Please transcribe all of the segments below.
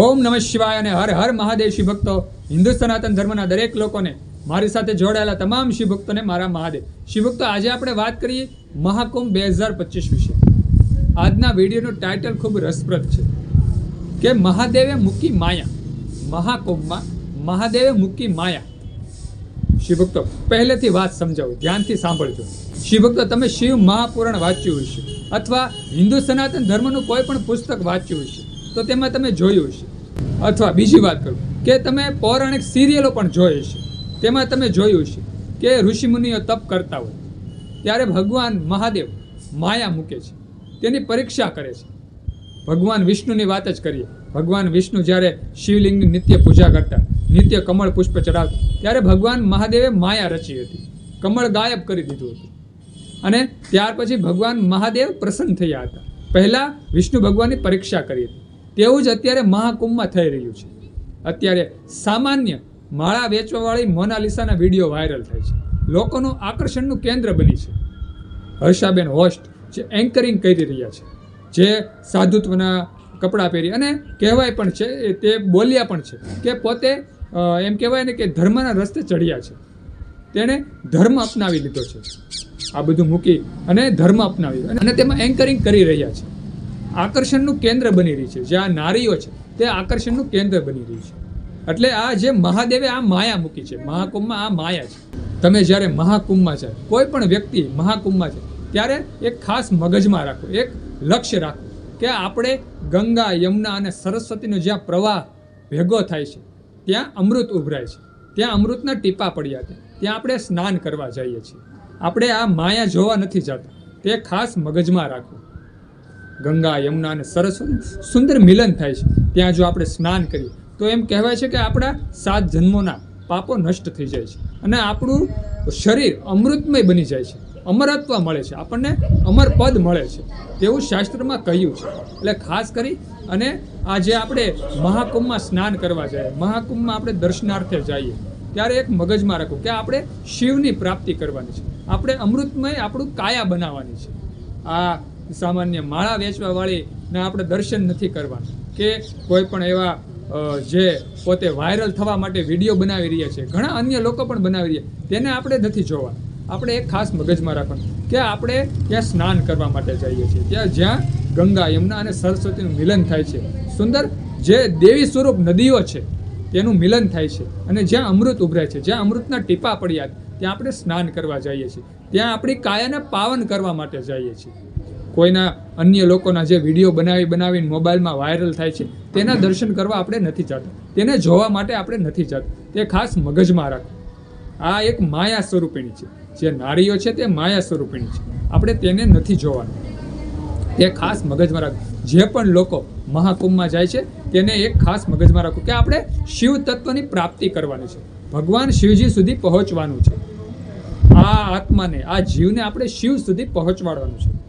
ઓમ નમઃ શિવાય અને હર હર મહાદેવ શિવ ભક્તો હિન્દુ સનાતન ધર્મના દરેક લોકોને મારી સાથે જોડાયેલા તમામ શિવ ભક્તોને મારા મહાદેવ. શિવ ભક્તો આજે આપણે વાત કરીએ મહાકુંભ બે હજાર પચીસ વિશે. આજના વિડીયોનું ટાઇટલ ખૂબ રસપ્રદ છે કે મહાદેવે મૂકી માયા. મહાકુંભમાં મહાદેવે મૂકી માયા. શિવભક્તો, પહેલેથી વાત સમજાવું, ધ્યાનથી સાંભળજો. શિવભક્તો, તમે શિવ મહાપુરાણ વાંચ્યું હશે અથવા હિન્દુ સનાતન ધર્મનું કોઈ પણ પુસ્તક વાંચ્યું હશે. તો તેમાં તમે જોયું હશે. અથવા બીજી વાત કરું, કે તમે પૌરાણિક સિરિયલો પણ જોઈ હશે. તેમાં તમે જોયું હશે કે ઋષિમુનિઓ તપ કરતા હોય. ત્યારે ભગવાન મહાદેવ માયા મૂકે છે. તેની પરીક્ષા કરે છે. ભગવાન વિષ્ણુની વાત જ કરીએ. ભગવાન વિષ્ણુ જ્યારે શિવલિંગની નિત્ય પૂજા કરતા, નિત્ય કમળ પુષ્પ ચડાવતા, ત્યારે ભગવાન મહાદેવે માયા રચી હતી. કમળ ગાયબ કરી દીધું હતું. અને ત્યાર પછી ભગવાન મહાદેવ પ્રસન્ન થયા હતા. પહેલાં વિષ્ણુ ભગવાનની પરીક્ષા કરી હતી. તેવું જ અત્યારે મહાકુંભમાં થઈ રહ્યું છે. અત્યારે સામાન્ય માળા વેચવાવાળી મોનાલિસાના વીડિયો વાયરલ થાય છે. લોકોનું આકર્ષણનું કેન્દ્ર બની છે. હર્ષાબેન હોસ્ટ જે એન્કરિંગ કરી રહ્યા છે. જે સાધુત્વના કપડાં પહેરી અને કહેવાય પણ છે તે બોલ્યા પણ છે કે પોતે એમ કહેવાય ને કે ધર્મના રસ્તે ચડ્યા છે. તેણે ધર્મ અપનાવી લીધો છે. આ બધું મૂકી અને ધર્મ અપનાવી અને તેમાં એન્કરિંગ કરી રહ્યા છે. આકર્ષણનું કેન્દ્ર બની રહી છે. જે આ નારીઓ છે, તે આકર્ષણનું કેન્દ્ર બની રહી છે. એટલે આ જે મહાદેવે આ માયા મૂકી છે, મહાકુંભમાં આ માયા છે. તમે જ્યારે મહાકુંભમાં છે કોઈ પણ વ્યક્તિ મહાકુંભમાં છે ત્યારે એક ખાસ મગજમાં રાખો, એક લક્ષ્ય રાખો કે આપણે ગંગા, યમુના અને સરસ્વતીનો જ્યાં પ્રવાહ ભેગો થાય છે, ત્યાં અમૃત ઉભરાય છે. ત્યાં અમૃતના ટીપા પડ્યા છે. ત્યાં આપણે સ્નાન કરવા જઈએ છીએ. આપણે આ માયા જોવા નથી જતા. તે ખાસ મગજમાં રાખો. ગંગા, યમુના અને સરસ્વતી સુંદર મિલન થાય છે. ત્યાં જો આપણે સ્નાન કરીએ, તો એમ કહેવાય છે કે આપણા સાત જન્મોના પાપો નષ્ટ થઈ જાય છે અને આપણું શરીર અમૃતમય બની જાય છે. અમરત્વ મળે છે, આપણને અમર પદ મળે છે. તેવું શાસ્ત્રમાં કહ્યું છે. એટલે ખાસ કરી અને આ જે આપણે મહાકુંભમાં સ્નાન કરવા જઈએ મહાકુંભમાં આપણે દર્શનાર્થે જઈએ, ત્યારે એક મગજમાં રાખવું કે આપણે શિવની પ્રાપ્તિ કરવાની છે. આપણે અમૃતમય આપણું કાયા બનાવવાની છે. આ સામાન્ય માળા વેચવા વાળીને આપણે દર્શન નથી કરવાના. કે કોઈ પણ એવા જે પોતે વાયરલ થવા માટે વીડિયો બનાવી રહ્યા છે, ઘણા અન્ય લોકો પણ બનાવી રહ્યા તેને આપણે નથી જોવા આપણે એક ખાસ મગજમાં રાખવાનું કે આપણે ત્યાં સ્નાન કરવા માટે જઈએ છીએ. ત્યાં જ્યાં ગંગા, યમુના અને સરસ્વતીનું મિલન થાય છે. સુંદર, જે દેવી સ્વરૂપ નદીઓ છે, તેનું મિલન થાય છે. અને જ્યાં અમૃત ઉભરાય છે, જ્યાં અમૃતના ટીપા પડ્યા, ત્યાં આપણે સ્નાન કરવા જઈએ છીએ. ત્યાં આપણી કાયાને પાવન કરવા માટે જઈએ છીએ. કોઈના અન્ય લોકોના જે વીડિયો બનાવી બનાવીને મોબાઈલમાં વાયરલ થાય છે, તેના દર્શન કરવા આપણે નથી જતા. તેને જોવા માટે આપણે નથી જતા. તે ખાસ મગજમાં રાખો. આ એક માયા સ્વરૂપિણી છે. જે નારીઓ છે તે માયા સ્વરૂપિણી છે. આપણે તેને નથી જોવાનું. તે ખાસ મગજમાં રાખો. જે પણ લોકો મહાકુંભમાં જાય છે, તેને એક ખાસ મગજમાં રાખો કે આપણે શિવ તત્વની પ્રાપ્તિ કરવાની છે. ભગવાન શિવજી સુધી પહોંચવાનું છે. આ આત્માને, આ જીવને આપણે શિવ સુધી પહોંચવાડવાનું છે.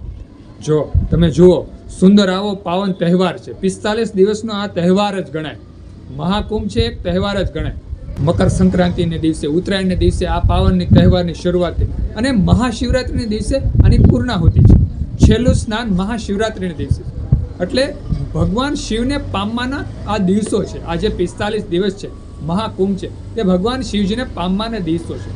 જો તમે જુઓ, સુંદર આવો પાવન તહેવાર છે. પિસ્તાલીસ દિવસનો આ તહેવાર જ ગણાય. મહાકુંભ છે, એક તહેવાર જ ગણાય. મકર સંક્રાંતિને દિવસે, ઉત્તરાયણને દિવસે આ પાવનની તહેવારની શરૂઆત અને મહાશિવરાત્રિને દિવસે આની પૂર્ણાહુતિ છે. છેલ્લું સ્નાન મહાશિવરાત્રિને દિવસે એટલે ભગવાન શિવને પામવાના આ દિવસો છે. આ જે પિસ્તાલીસ દિવસ છે. મહાકુંભ છે. તે ભગવાન શિવજીને પામવાના દિવસો છે.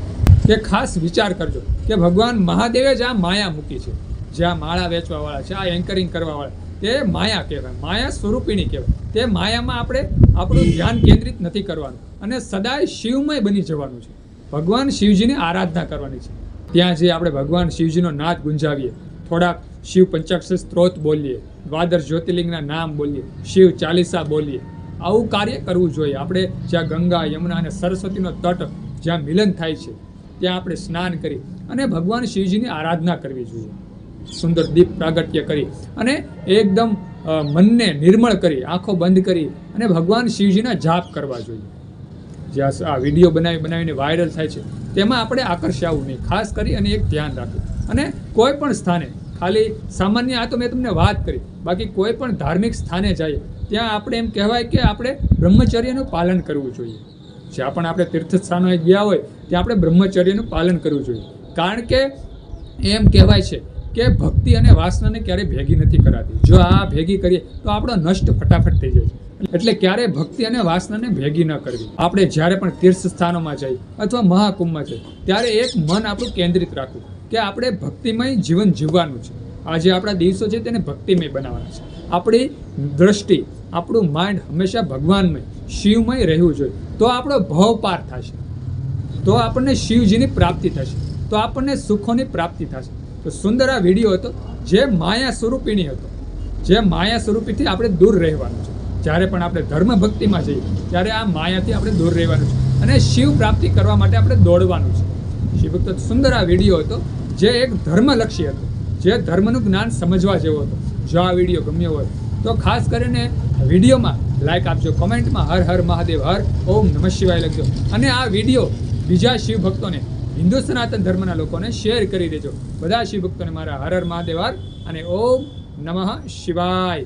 તે ખાસ વિચાર કરજો કે ભગવાન મહાદેવે જ આ માયા મૂકી છે. જ્યાં માળા વેચવાવાળા છે, આ એન્કરિંગ કરવાવાળા. તે માયા કહેવાય, માયા સ્વરૂપિણી કહેવાય. તે માયામાં આપણે આપણું ધ્યાન કેન્દ્રિત નથી કરવાનું. અને સદાય શિવમય બની જવાનું છે. ભગવાન શિવજીની આરાધના કરવાની છે. ત્યાં જે આપણે ભગવાન શિવજીનો નાદ ગુંજાવીએ, થોડાક શિવ પંચાક્ષર સ્ત્રોત બોલીએ, દ્વાદર જ્યોતિર્લિંગના નામ બોલીએ, શિવ ચાલીસા બોલીએ, આવું કાર્ય કરવું જોઈએ. આપણે જ્યાં ગંગા, યમુના અને સરસ્વતીનો તટ જ્યાં મિલન થાય છે, ત્યાં આપણે સ્નાન કરી અને ભગવાન શિવજીની આરાધના કરવી જોઈએ. સુંદર દીપ પ્રાગટ્ય કરી અને એકદમ મનને નિર્મળ કરી, આંખો બંધ કરી અને ભગવાન શિવજીના જાપ કરવા જોઈએ. જ્યાં આ વીડિયો બનાવી, બનાવીને વાયરલ થાય છે, તેમાં આપણે આકર્ષાવું નહીં. ખાસ કરી અને એક ધ્યાન રાખવું. અને કોઈ પણ સ્થાને, ખાલી સામાન્ય, આ તો મેં તમને વાત કરી, બાકી કોઈ પણ ધાર્મિક સ્થાને જઈએ ત્યાં આપણે એમ કહેવાય કે આપણે બ્રહ્મચર્યનું પાલન કરવું જોઈએ. જ્યાં પણ આપણે તીર્થ સ્થાનોએ ગયા હોય, ત્યાં આપણે બ્રહ્મચર્યનું પાલન કરવું જોઈએ. કારણ કે, એમ કહેવાય છે કે ભક્તિ અને વાસનાને ક્યારેય ભેગી નથી કરાતી. જો આ ભેગી કરીએ, તો આપણો નષ્ટ ફટાફટ થઈ જાય એટલે ક્યારે ભક્તિ અને વાસનાને ભેગી ન કરવી. આપણે જ્યારે પણ તીર્થ સ્થાનોમાં જઈએ અથવા મહાકુંભમાં જઈએ, ત્યારે એક મન આપણું કેન્દ્રિત રાખવું કે આપણે ભક્તિમય જીવન જીવવાનું છે. આજે આપણા દિવસો છે તેને ભક્તિમય બનાવવાના છે. આપણી દ્રષ્ટિ, આપણું માઇન્ડ હંમેશા ભગવાનમય, શિવમય રહેવું જોઈએ. તો આપણો ભવ પાર થશે. તો આપણને શિવજીની પ્રાપ્તિ થશે. તો આપણને સુખોની પ્રાપ્તિ થશે. તો સુંદર આ વીડિયો હતો, જે માયા સ્વરૂપિણી હતો. જે માયા સ્વરૂપીથી આપણે દૂર રહેવાનું છે. જ્યારે પણ આપણે ધર્મ ભક્તિમાં જઈએ, ત્યારે આ માયાથી આપણે દૂર રહેવાનું છે. અને શિવ પ્રાપ્તિ કરવા માટે આપણે દોડવાનું છે. શિવભક્ત સુંદર આ વીડિયો હતો, જે એક ધર્મલક્ષી હતો. જે ધર્મનું જ્ઞાન સમજવા જેવો હતો. જો આ વીડિયો ગમ્યો હોય, તો ખાસ કરીને વિડીયોમાં લાઈક આપજો કોમેન્ટમાં હર હર મહાદેવ, હર ઓમ નમઃ શિવાય લખજો. અને આ વીડિયો બીજા શિવ ભક્તોને હિન્દુ સનાતન ધર્મના લોકોને શેર કરી દેજો. બધા શિવભક્તોને મારા હર હર મહાદેવ અને ઓમ નમઃ શિવાય.